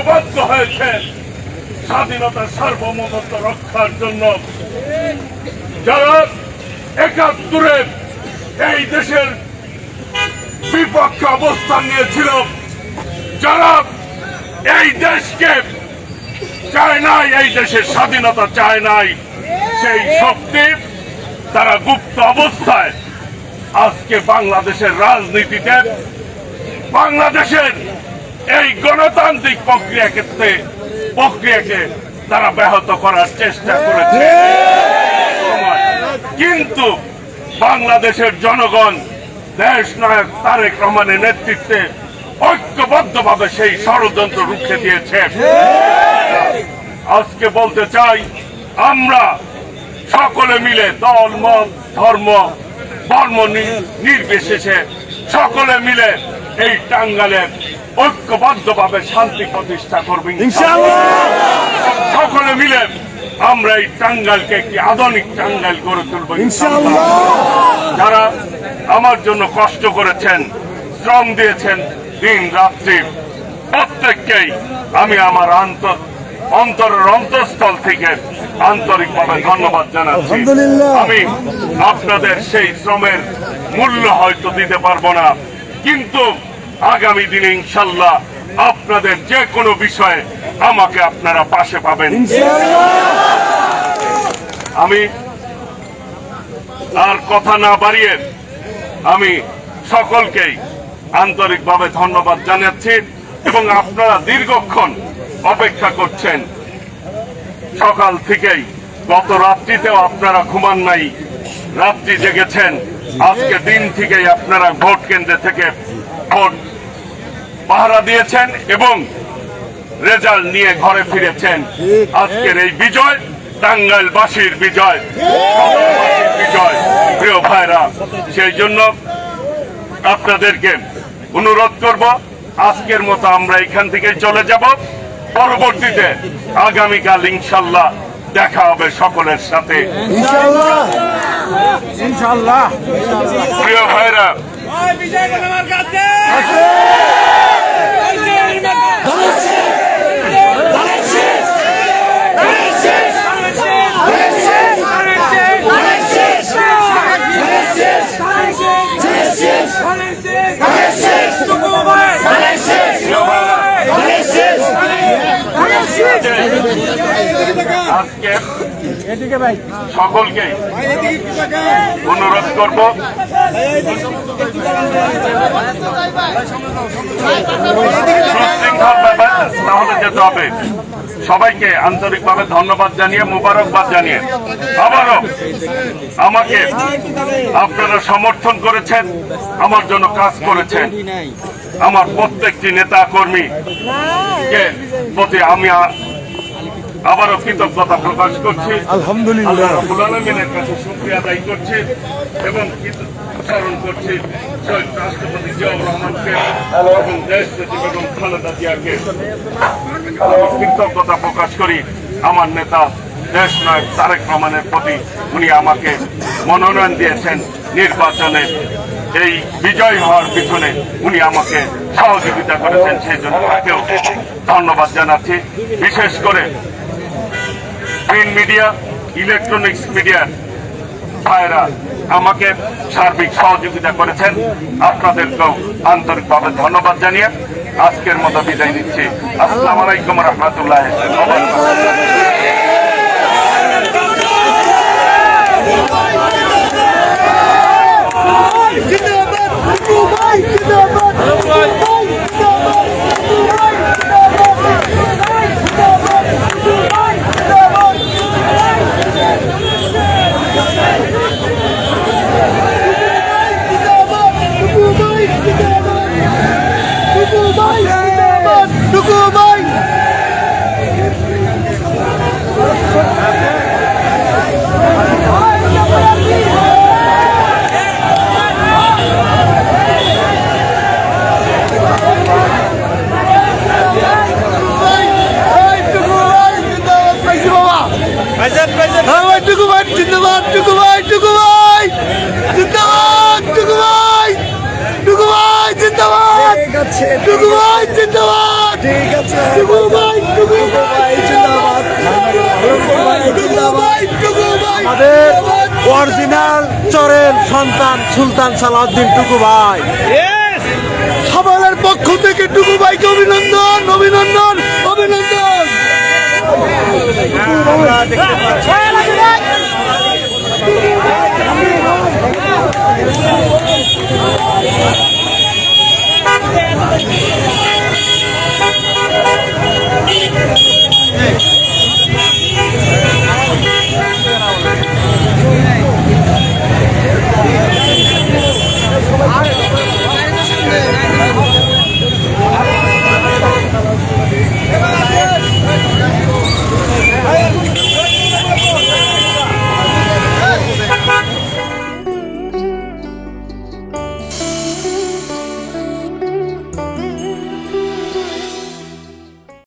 ঐক্যবদ্ধ হয়েছেন স্বাধীনতা, সার্বভৌমত্ব রক্ষার জন্য। যারা একাত্তরে এই দেশের বিপক্ষে অবস্থান নিয়েছিল, যারা এই দেশকে চায় নাই, এই দেশের স্বাধীনতা চায় নাই, সেই শক্তি তারা গুপ্ত অবস্থায় আজকে বাংলাদেশের রাজনীতিতে, বাংলাদেশের এই গণতান্ত্রিক প্রক্রিয়া ক্ষেত্রে, প্রক্রিয়াকে তারা ব্যাহত করার চেষ্টা করেছে। কিন্তু বাংলাদেশের জনগণ দেশ নায়ক তারেক রহমানের নেতৃত্বে ঐক্যবদ্ধভাবে সেই ষড়যন্ত্র রুখে দিয়েছে। আজকে বলতে চাই, আমরা সকলে মিলে দল, মত, ধর্ম, বর্ম নির্বিশেষে সকলে মিলে এই টাঙ্গালে ঐক্যবদ্ধভাবে শান্তি প্রতিষ্ঠা করবেন সকলে মিলে আমরা এই টাঙ্গালকে একটি আধুনিক টাঙ্গাইল গড়ে তুলব যারা আমার জন্য কষ্ট করেছেন শ্রম দিয়েছেন দিন রাত্রি প্রত্যেককেই আমি আমার আন্তর অন্তরের অন্তঃস্থল থেকে আন্তরিকভাবে ধন্যবাদ জানাচ্ছি। আমি আপনাদের সেই শ্রমের মূল্য হয়তো দিতে পারব না কিন্তু আগামী দিনে ইনশাল্লাহ আপনাদের যে কোনো বিষয়ে আমাকে আপনারা পাশে পাবেন। আমি আর কথা না বাড়িয়ে আমি সকলকেই আন্তরিকভাবে ধন্যবাদ জানাচ্ছি এবং আপনারা দীর্ঘক্ষণ অপেক্ষা করছেন। সকাল থেকেই গত রাত্রিতেও আপনারা ঘুমান নাই, রাত্রি জেগেছেন। আজকে দিন থেকেই আপনারা ভোট কেন্দ্রে থেকে ভোট পাহারা দিয়েছেন এবং রেজাল্ট নিয়ে ঘরে ফিরেছেন। আজকের এই বিজয় টাঙ্গাইলবাসীর বিজয় বিজয়। প্রিয় ভাইরা সেই জন্য আপনাদেরকে অনুরোধ করব আজকের মতো আমরা এখান থেকে চলে যাব। পরবর্তীতে আগামীকাল ইনশাল্লাহ দেখা হবে সকলের সাথে। ইনশাআল্লাহ ইনশাআল্লাহ প্রিয় ভাইরা সকলকে অনুরোধ করব। তাহলে যেতে হবে। সবাইকে আন্তরিকভাবে ধন্যবাদ জানিয়ে, মুবারকবাদ জানিয়ে। আবারও আমাকে আপনারা সমর্থন করেছেন, আমার জন্য কাজ করেছেন। আমার প্রত্যেকটি নেতা কর্মী প্রতি আমি আবারও কৃতজ্ঞতা প্রকাশ করছি। আলহামদুলিল্লাহ। আলামিনের কাছে শুকরিয়া আদায় করছি এবং স্মরণ করছি রাষ্ট্রপতি জিয়াউর রহমানকে এবং দেশ বেগম খালেদা জিয়াকে। কৃতজ্ঞতা প্রকাশ করি আমার নেতা দেশ নায়ক তারেক রহমানের প্রতি। উনি আমাকে মনোনয়ন দিয়েছেন নির্বাচনে। এই বিজয় হওয়ার পিছনে উনি আমাকে সহযোগিতা করেছেন সেই জন্য তাকেও ধন্যবাদ জানাচ্ছি। বিশেষ করে প্রিন্ট মিডিয়া ইলেকট্রনিক্স মিডিয়ার ভাইরা আমাকে সার্বিক সহযোগিতা করেছেন। আপনাদেরকেও আন্তরিকভাবে ধন্যবাদ জানিয়ে আজকের মতো বিদায় নিচ্ছি। আসসালাম আলাইকুম রহমতুল্লাহ জিন্দাবাদ টুকু ভাই টুকু ভাই জিন্দাবাদ টুকু ভাই টুকু ভাই জিন্দাবাদ টুকু ভাই জিন্দাবাদ ঠিক আছে টুকু ভাই টুকু ভাই জিন্দাবাদ টুকু ভাই জিন্দাবাদ টুকু ভাই আমাদের অরিজিনাল চরের সন্তান সুলতান সালাউদ্দিন টুকু ভাই সবালের পক্ষ থেকে টুকু ভাইকে অভিনন্দন অভিনন্দন অভিনন্দন। আমরা দেখতে পাচ্ছি